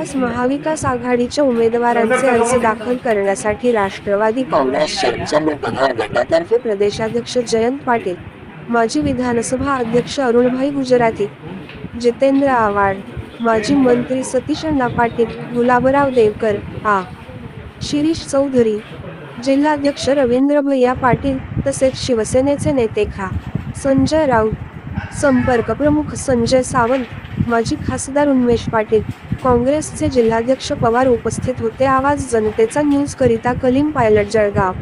आज महाविकास आघाडीच्या उमेदवारांचे अर्ज दाखल करण्यासाठी राष्ट्रवादी काँग्रेसतर्फे गटातर्फे प्रदेशाध्यक्ष जयंत पाटील माजी विधानसभा अध्यक्ष अरुणभाई गुजराती जितेंद्र आव्हाड माजी मंत्री सतीश अण्णा पाटील गुलाबराव देवकर आ. शिरीष चौधरी जिल्हाध्यक्ष रवींद्र भैया पाटील तसेच शिवसेनेचे नेते खा. संजय राऊत संपर्क प्रमुख संजय सावंत माजी खासदार उन्मेष पाटील काँग्रेसचे जिल्हाध्यक्ष पवार उपस्थित होते. आवाज जनतेचा न्यूज करिता कलीम पायलट जळगाव.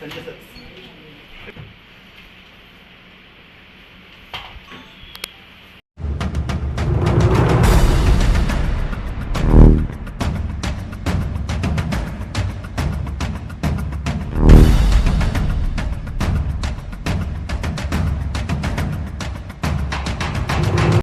संजय सर.